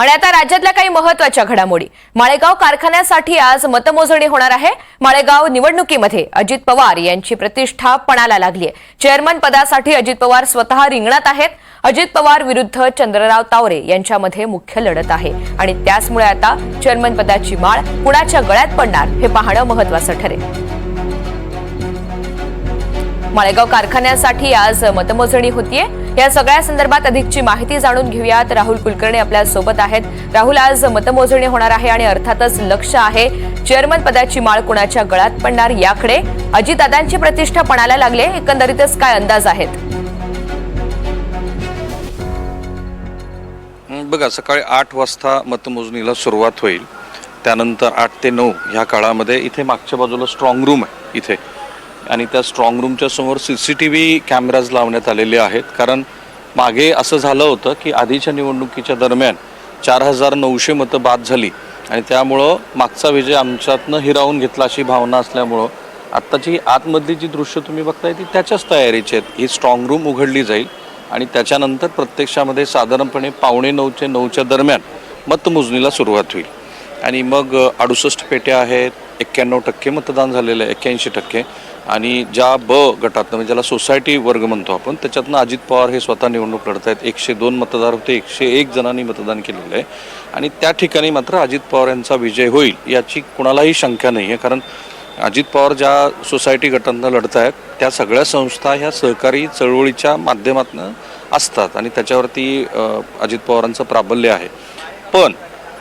आणि आता राज्यातल्या काही महत्त्वाच्या घडामोडी. माळेगाव कारखान्यासाठी आज मतमोजणी होणार आहे. माळेगाव निवडणुकीमध्ये अजित पवार यांची प्रतिष्ठा पणाला लागली आहे. चेअरमन पदासाठी अजित पवार स्वतः रिंगणात आहेत. अजित पवार विरुद्ध चंद्रराव तावरे यांच्यामध्ये मुख्य लढत आहे. आणि त्याचमुळे आता चेअरमन पदाची माळ कुणाच्या गळ्यात पडणार हे पाहणं महत्वाचं ठरेल. माळेगाव कारखान्यासाठी आज मतमोजणी होतीये. या सगळ्या संदर्भात अधिकची माहिती जाणून घेऊयात. राहुल कुलकर्णी आपल्यासोबत आहेत. राहुल आज मतमोजणी होणार आहे आणि अर्थातच लक्ष आहे. चेअरमन पदाची माळ कुणाच्या गळ्यात पडणार याकडे? अजितदादांची प्रतिष्ठा पणाला लागले एकंदरीतच काय अंदाज आहेत? बघा सकाळी आठ वाजता मतमोजणीला सुरुवात होईल. त्यानंतर आठ ते नऊ ह्या काळामध्ये इथे मागच्या बाजूला स्ट्रॉंग रूम आहे इथे. आणि त्या स्ट्रॉंग रूमच्या समोर C C T V cameras लावण्यात आलेले आहेत. कारण मागे असं झालं होतं की आधीच्या निवडणुकीच्या दरम्यान चार हजार नऊशे मतं बाद झाली. आणि त्यामुळं मागचा विजय आमच्यातनं हिरावून घेतला अशी भावना असल्यामुळं आत्ताची आतमधली जी दृश्य तुम्ही बघताय ती त्याच्याच तयारीची आहेत. ही स्ट्रॉंग रूम उघडली जाईल आणि त्याच्यानंतर प्रत्यक्षामध्ये साधारणपणे पावणे नऊचे नऊच्या दरम्यान मतमोजणीला सुरुवात होईल. आणि मग अडुसष्ट पेट्या आहेत एक्क्याण्णव टक्के मतदान झालेलं आहे एक्क्याऐंशी टक्के. आणि ज्या ब गटातनं म्हणजे ज्याला सोसायटी वर्ग म्हणतो आपण त्याच्यातनं अजित पवार हे स्वतः निवडणूक लढत आहेत एकशे दोन मतदार होते एकशे एक जणांनी मतदान केलेलं आहे. आणि त्या ठिकाणी मात्र अजित पवार यांचा विजय होईल याची कुणालाही शंका नाही आहे कारण अजित पवार ज्या सोसायटी गटांना लढत आहेत त्या सगळ्या संस्था ह्या सहकारी चळवळीच्या माध्यमातून असतात. आणि त्याच्यावरती अजित पवारांचं प्राबल्य आहे. पण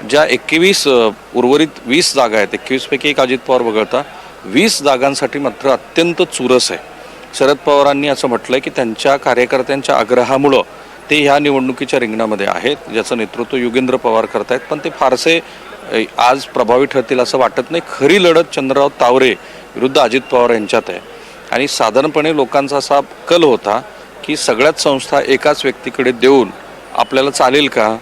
ज्या एकवीस उर्वरित वीस जागा आहेत एकवीसपैकी एक अजित पवार वगळता वीस जागांसाठी मात्र अत्यंत चुरस आहे. शरद पवारांनी असं म्हटलंय की त्यांच्या कार्यकर्त्यांच्या आग्रहामुळं ते ह्या निवडणुकीच्या रिंगणामध्ये आहेत ज्याचं नेतृत्व युगेंद्र पवार करतायत पण ते फारसे आज प्रभावी ठरतील असं वाटत नाही. खरी लढत चंद्रराव तावरे विरुद्ध अजित पवार यांच्यात आहे. आणि साधारणपणे लोकांचा असा कल होता की सगळ्याच संस्था एकाच व्यक्तीकडे देऊन आपल्याला चालेल का?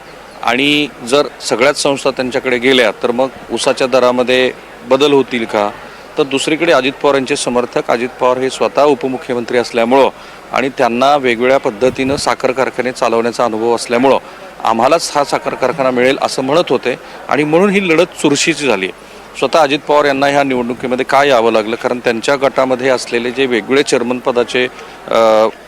आणि जर सगळ्याच संस्था त्यांच्याकडे गेल्या तर मग ऊसाच्या दरामध्ये बदल होतील का? तर दुसरीकडे अजित पवार यांचे समर्थक अजित पवार हे स्वतः उपमुख्यमंत्री असल्यामुळं आणि त्यांना वेगवेगळ्या पद्धतीनं साखर कारखाने चालवण्याचा अनुभव असल्यामुळं आम्हालाच हा साखर कारखाना मिळेल असं म्हणत होते आणि म्हणून ही लढत चुरशीची झाली. आहे स्वतः अजित पवार यांना ह्या निवडणुकीमध्ये काय यावं लागलं? कारण त्यांच्या गटामध्ये असलेले जे वेगवेगळे चेअरमन पदाचे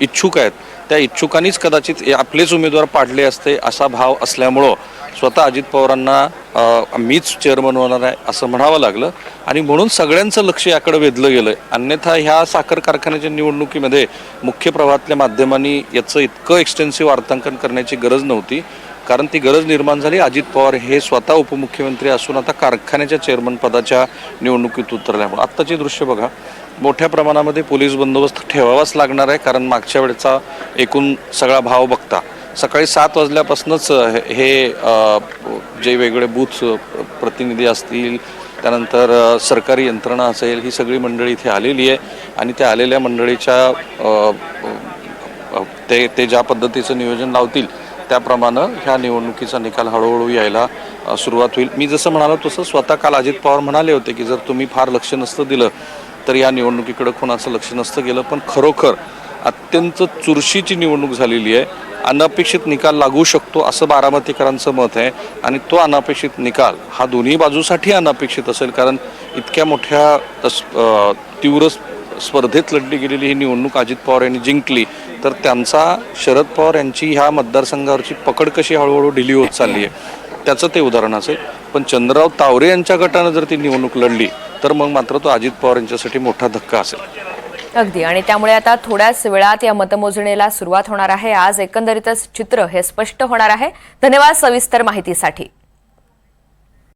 इच्छुक आहेत त्या इच्छुकांनीच कदाचित हे आपलेच उमेदवार पाडले असते असा भाव असल्यामुळं स्वतः अजित पवारांना मीच चेअरमन होणार आहे असं म्हणावं लागलं. आणि म्हणून सगळ्यांचं लक्ष याकडे वेधलं गेलं अन्यथा ह्या साखर कारखान्याच्या निवडणुकीमध्ये मुख्य प्रवाहातल्या माध्यमांनी याचं इतकं एक्सटेन्सिव्ह वार्तांकन करण्याची गरज नव्हती. कारण ती गरज निर्माण झाली. अजित पवार हे स्वतः उपमुख्यमंत्री असून आता कारखान्याच्या चेअरमन पदाच्या निवडणुकीत उतरल्यामुळे. आत्ताचे दृश्य बघा. मोठ्या प्रमाणामध्ये पोलीस बंदोबस्त ठेवावाच लागणार आहे कारण मागच्या वेळेचा एकूण सगळा भाव बघता. सकाळी सात वाजल्यापासूनच हे- हे जे वेगवेगळे बूथ प्रतिनिधी असतील त्यानंतर सरकारी यंत्रणा असेल ही सगळी मंडळी इथे आलेली आहे. आणि त्या आलेल्या मंडळीच्या ते ते ज्या पद्धतीचं नियोजन लावतील त्याप्रमाणे ह्या निवडणुकीचा निकाल हळूहळू यायला सुरुवात होईल. मी जसं म्हणालो तसं स्वतः काल अजित पवार म्हणाले होते की जर तुम्ही फार लक्ष नसतं दिलं तर या निवडणुकीकडे कोणाचं लक्ष नसतं गेलं. पण खरोखर अत्यंत चुरशीची निवडणूक झालेली आहे. अनपेक्षित निकाल लागू शकतो असं बारामतीकरांचं मत आहे. आणि तो अनपेक्षित निकाल हा दोन्ही बाजूसाठी अनपेक्षित असेल कारण इतक्या मोठ्या तस- तीव्र स्पर्धेत लढली गेलेली ही निवडणूक अजित पवार यांनी जिंकली तर त्यांचा शरद पवार यांची ह्या मतदारसंघावरची पकड कशी हळूहळू ढिली होत चालली आहे त्याचं ते उदाहरण असेल. पण चंद्रराव तावरे यांच्या गटानं जर ती निवडणूक लढली तर मग मात्र तो अजित पवार यांच्यासाठी मोठा धक्का असेल. अगदी. आणि त्यामुळे आता थोड्याच वेळात या मतमोजणीला सुरुवात होणार आहे. आज एकंदरीतच चित्र हे स्पष्ट होणार आहे. धन्यवाद सविस्तर माहितीसाठी.